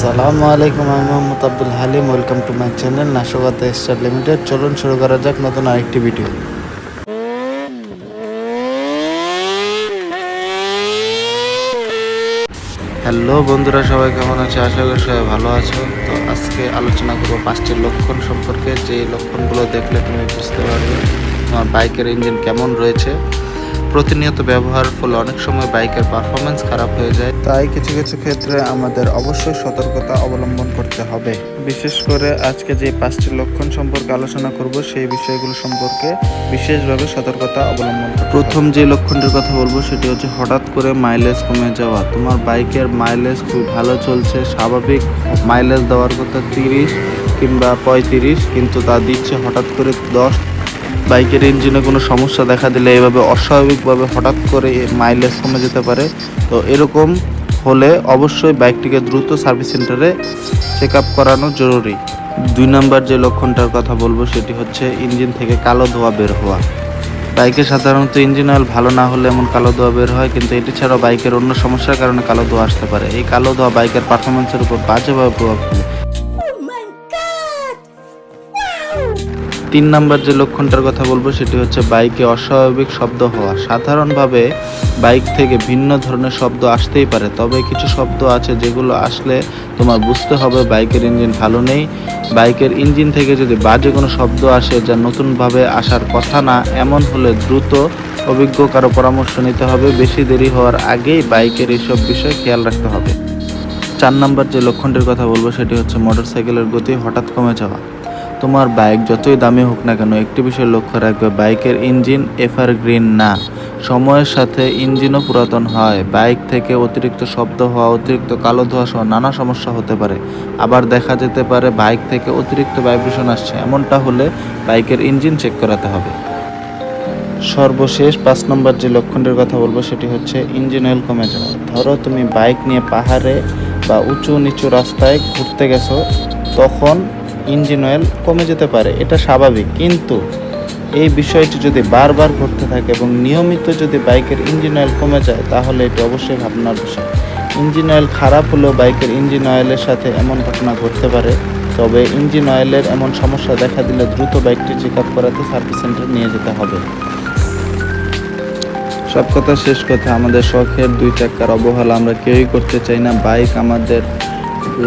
আসসালামু আলাইকুম, আমি Mohammad Abdul Halim. Welcome to my channel নাশকতা স্টার লিমিটেড চলুন শুরু করা যাক নতুন আরেকটি ভিডিও হ্যালো বন্ধুরা, সবাই কেমন আছে? আশা করি সবাই ভালো আছো। তো আজকে আলোচনা করব পাঁচটি লক্ষণ সম্পর্কে। যে লক্ষণগুলো দেখলে তুমি বুঝতে পারবে, তোমার বাইকের ইঞ্জিন কেমন রয়েছে। প্রতিনিয়ত ব্যবহারের ফলে অনেক সময় বাইকের পারফরমেন্স খারাপ হয়ে যায়। তাই কিছু কিছু ক্ষেত্রে আমাদের অবশ্যই সতর্কতা অবলম্বন করতে হবে। বিশেষ করে আজকে যে পাঁচটি লক্ষণ সম্পর্কে আলোচনা করব সেই বিষয়গুলো সম্পর্কে বিশেষভাবে সতর্কতা অবলম্বন প্রথম যে লক্ষণটির কথা বলব সেটি হচ্ছে হঠাৎ করে মাইলেজ কমে যাওয়া। তোমার বাইকের মাইলেজ খুব ভালো চলছে স্বাভাবিক। মাইলেজ দেওয়ার কথা তিরিশ কিংবা পঁয়ত্রিশ কিন্তু তা দিচ্ছে হঠাৎ করে দশ বাইকের ইঞ্জিনে কোনো সমস্যা দেখা দিলে এভাবে অস্বাভাবিকভাবে হঠাৎ করে মাইলেজ কমে যেতে পারে। তো এরকম হলে অবশ্যই বাইকটিকে দ্রুত সার্ভিস সেন্টারে চেক আপ করানো জরুরি। দুই নাম্বার যে লক্ষণটার কথা বলব সেটি হচ্ছে ইঞ্জিন থেকে কালো ধোঁয়া বের হওয়া। বাইকে সাধারণত ইঞ্জিন অয়েল ভালো না হলে এমন কালো ধোঁয়া বের হয়, কিন্তু এটি ছাড়াও বাইকের অন্য সমস্যার কারণে কালো ধোঁয়া আসতে পারে। এই কালো ধোঁয়া বাইকের পারফরমেন্সের উপর বাজেভাবে প্রভাব তিন নাম্বার যে লক্ষণটার কথা বলব, সেটি হচ্ছে বাইকে অস্বাভাবিক শব্দ হওয়া। সাধারণভাবে বাইক থেকে ভিন্ন ধরনের শব্দ আসতেই পারে, তবে কিছু শব্দ আছে যেগুলো আসলে তোমার বুঝতে হবে বাইকের ইঞ্জিন ভালো নেই। বাইকের ইঞ্জিন থেকে যদি বাজে কোনো শব্দ আসে যা নতুনভাবে আসার কথা না, এমন হলে দ্রুত অভিজ্ঞ কারও পরামর্শ নিতে হবে। বেশি দেরি হওয়ার আগেই বাইকের এইসব বিষয়ে খেয়াল রাখতে হবে। চার নাম্বার যে লক্ষণটির কথা বলব, সেটি হচ্ছে মোটরসাইকেলের গতি হঠাৎ কমে যাওয়া। তোমার বাইক যতই দামি হোক না কেন, একটি বিষয় লক্ষ্য রাখবে, বাইকের ইঞ্জিন এফার গ্রিন না। সময়ের সাথে ইঞ্জিনও পুরাতন হয়। বাইক থেকে অতিরিক্ত শব্দ হওয়া, অতিরিক্ত কালো ধোয়া সহ নানা সমস্যা হতে পারে। আবার দেখা যেতে পারে বাইক থেকে অতিরিক্ত ভাইব্রেশন আসছে। এমনটা হলে বাইকের ইঞ্জিন চেক করাতে হবে। সর্বশেষ পাঁচ নম্বর যে লক্ষণটির কথা বলব, সেটি হচ্ছে ইঞ্জিন অয়েল কমে যাওয়া। ধরো তুমি বাইক নিয়ে পাহাড়ে বা উঁচু নিচু রাস্তায় ঘুরতে গেছো, তখন ইঞ্জিন অয়েল কমে যেতে পারে, এটা স্বাভাবিক। কিন্তু এই বিষয়টি যদি বারবার ঘটতে থাকে এবং নিয়মিত যদি বাইকের ইঞ্জিন অয়েল কমে যায়, তাহলে এটি অবশ্যই ভাবনার বিষয়। ইঞ্জিন অয়েল খারাপ হলেও বাইকের ইঞ্জিন অয়েলের সাথে এমন ঘটনা ঘটতে পারে, তবে ইঞ্জিন অয়েলের এমন সমস্যা দেখা দিলে দ্রুত বাইকটি চেক আপ করাতে সার্ভিস সেন্টারে নিয়ে যেতে হবে। সব কথা শেষ কথা, আমাদের শখের দুই চাকার অবহেলা আমরা কেউই করতে চাই না, বাইক আমাদের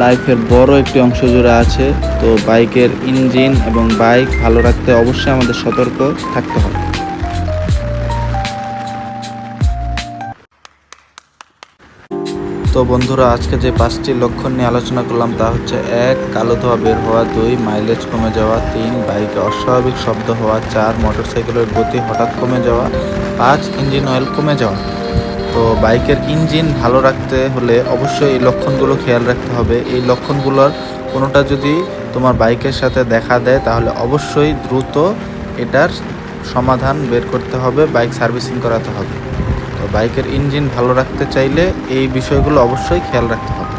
লাইফের বড় একটি অংশ জুড়ে আছে। তো বাইকের ইঞ্জিন এবং বাইক ভালো রাখতে অবশ্যই আমাদের সতর্ক থাকতে হবে। তো বন্ধুরা, আজকে যে পাঁচটি লক্ষণ নিয়ে আলোচনা করলাম তা হচ্ছে এক, কালো ধোয়া বের হওয়া, দুই মাইলেজ কমে যাওয়া, তিন, বাইকে অস্বাভাবিক শব্দ হওয়া, চার মোটরসাইকেলের গতি হঠাৎ কমে যাওয়া, পাঁচ ইঞ্জিন অয়েল কমে যাওয়া। তো বাইকের ইঞ্জিন ভালো রাখতে হলে অবশ্যই এই লক্ষণগুলো খেয়াল রাখতে হবে। এই লক্ষণগুলোর কোনোটা যদি তোমার বাইকের সাথে দেখা দেয়, তাহলে অবশ্যই দ্রুত এটার সমাধান বের করতে হবে, বাইক সার্ভিসিং করাতে হবে। তো বাইকের ইঞ্জিন ভালো রাখতে চাইলে এই বিষয়গুলো অবশ্যই খেয়াল রাখতে হবে।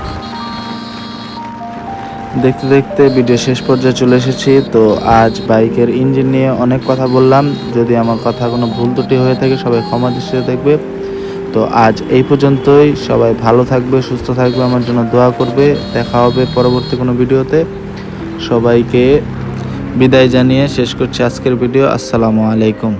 দেখতে দেখতে ভিডিও শেষ পর্যায়ে চলে এসেছি। তো আজ বাইকের ইঞ্জিন নিয়ে অনেক কথা বললাম। যদি আমার কথা কোনো ভুল ত্রুটি হয়ে থাকে, সবাই ক্ষমা দৃষ্টিতে দেখবে। তো আজ এই পর্যন্তই। সবাই ভালো থাকবে, সুস্থ থাকবে, আমার জন্য দোয়া করবে। দেখা হবে পরবর্তী কোনো ভিডিওতে। সবাইকে বিদায় জানিয়ে শেষ করছি আজকের ভিডিও। আসসালামু আলাইকুম।